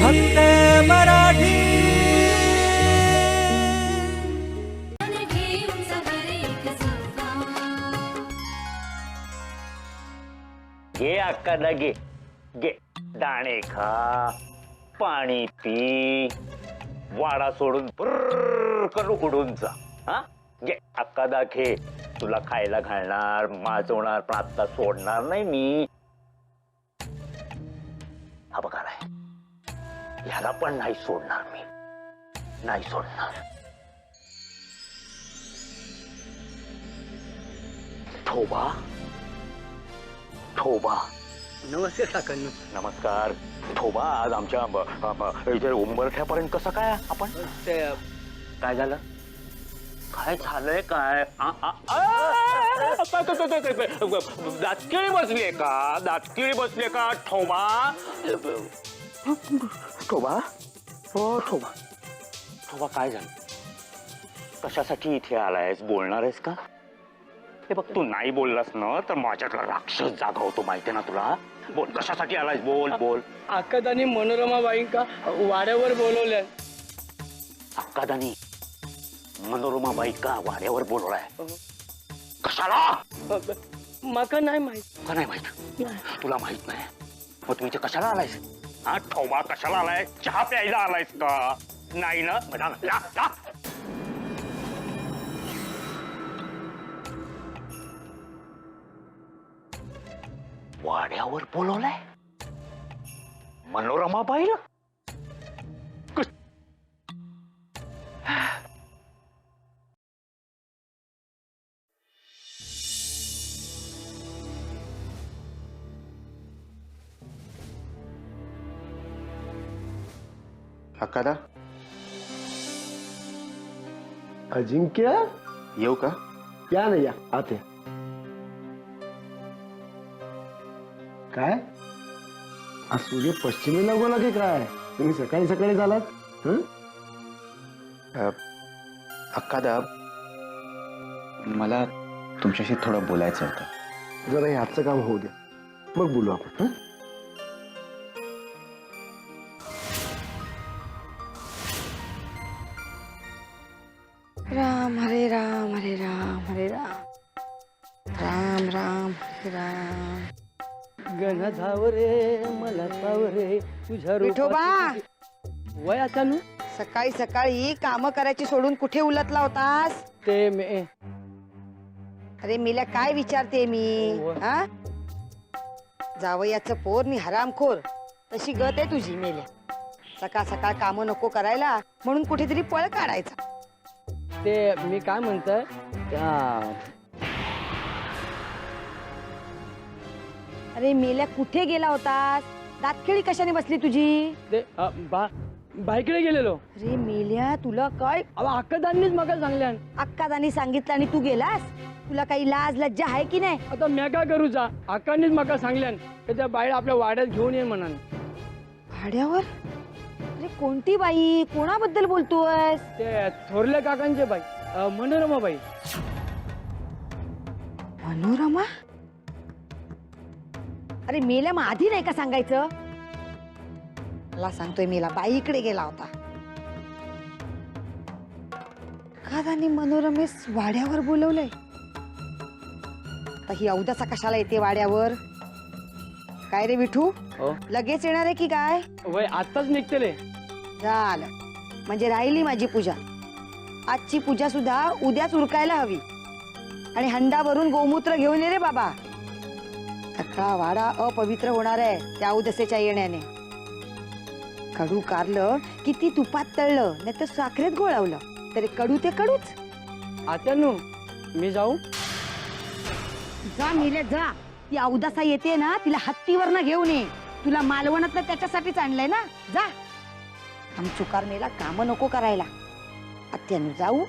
फक्त मराठी. घे अक्का घे घे दाणे खा पाणी पी वाडा सोडून करू उडून जा हा? घे अक्का घे तुला खायला घालणार माजवणार पण आत्ता सोडणार नाही मी. ह्याला पण नाही सोडणार मी. नाही सोडणार. ठोबा? ठोबा. नमस्ते काकांनो नमस्कार. ठोबा आज आमच्या ब- ब- इथे उंबरठ्यापर्यंत कसं काय आपण? ते काय झालं? काय झालंय काय? आ, आ, आ, काय, काय, काय, काय, काय, दातकिळी बसलीये का दातकिळी बसलीये का? ठोबा? ठोबा? हो ठोबा. ठोबा काय झालं? कशासाठी इथे आलायस? बोलणार आहेस का? हे बघ तू नाही बोललास ना तर माझ्यातला राक्षस जागा होतो माहितीये ना तुला? बोल कशासाठी आलायस? बोल बोल. आकादानी मनोरमा बाईंका वाड्यावर बोलवल्या? अक्कादानी मनोरमा बाई का वाड्यावर बोलवलाय? कशाला? माका नाही माहीत. का नाही माहीत. तुला माहीत नाही. मग तू इथे कशाला आलायस? हा ठोबा कशाला आलाय? चहा प्यायला आलायस का? नाही ना? म्हणा ना, ला, वाड्यावर बोलवलाय? मनोरमा अक्कादा अजिंक्य येऊ का या ना या आत या काय आज सूर्य पश्चिमेला बोला की काय तुम्ही सकाळी सकाळी झालात हं? अक्कादा मला तुमच्याशी थोडं बोलायचं होतं. जरा हे आजचं काम होऊ द्या. मग बोलू आपण हं? राम हरे राम हरे राम हरे राम। राम राम हरे राम। गण धावरे मला सावरे तुझ्या विठोबा! रूपाची- वय नु सकाळी सकाळी काम करायची सोडून कुठे उलटला होतास? ते मे अरे मीला काय विचारते मी? व- हा? जावयाचं पोर नि हरामखोर. तशी गत आहे तुझी मेल्या सकाळ सकाळ काम नको करायला म्हणून कुठेतरी पळ काढायचा. ते मी काय म्हणतोय त्या अरे मेल्या कुठे गेला होतास? दातखिळी कशाने बसली तुझी? ते अ, बा बाईकडे गेलेलो. अरे मेल्या तुला काय? अहो आकादांनीच मग सांगल्या अक्कादानी सांगितलं आणि तू गेलास? तुला काही लाज लज्जा आहे की नाही? आता म्या काय करू जा? आकांनीच मका सांगल्यान की त्या बाई आपल्या वाड्यात घेऊन ये म्हणान. भाड्यावर अरे कोणती बाई? कोणाबद्दल बोलतोयस? ते थोरल्या काकांचे बाई. अ, मनोरमा बाई. मनोरमा? अरे मेल्या मग आधी नाही का सांगायचं? मला सांगतोय मेला बाईकडे गेला होता. कादानी मनोरमेस वाड्यावर बोलवलंय. आता ही अवदासा कशाला येते वाड्यावर? काय रे विठू? हो? लगेच येणार आहे की काय? वय आताच निघतेले. झालं. म्हणजे राहिली माझी पूजा. आजची पूजा सुद्धा उद्याच उरकायला हवी. आणि हंडाभरून गोमूत्र घेऊन ये रे बाबा. सगळा वाडा अपवित्र होणार आहे त्या उदसेच्या येण्याने. कडू कारलं किती तुपात तळलं नाही तर साखरेत गोळवलं तरी कडू ते कडूच. आता नु मी जाऊ? जा मिले जा. ती अवदासा येते ना तिला हत्तीवर घेऊन ये. तुला मालवणात त्याच्यासाठीच आणलंय ना. जा. आम चुकारमेला काम नको करायला. आत्यानु जाऊ.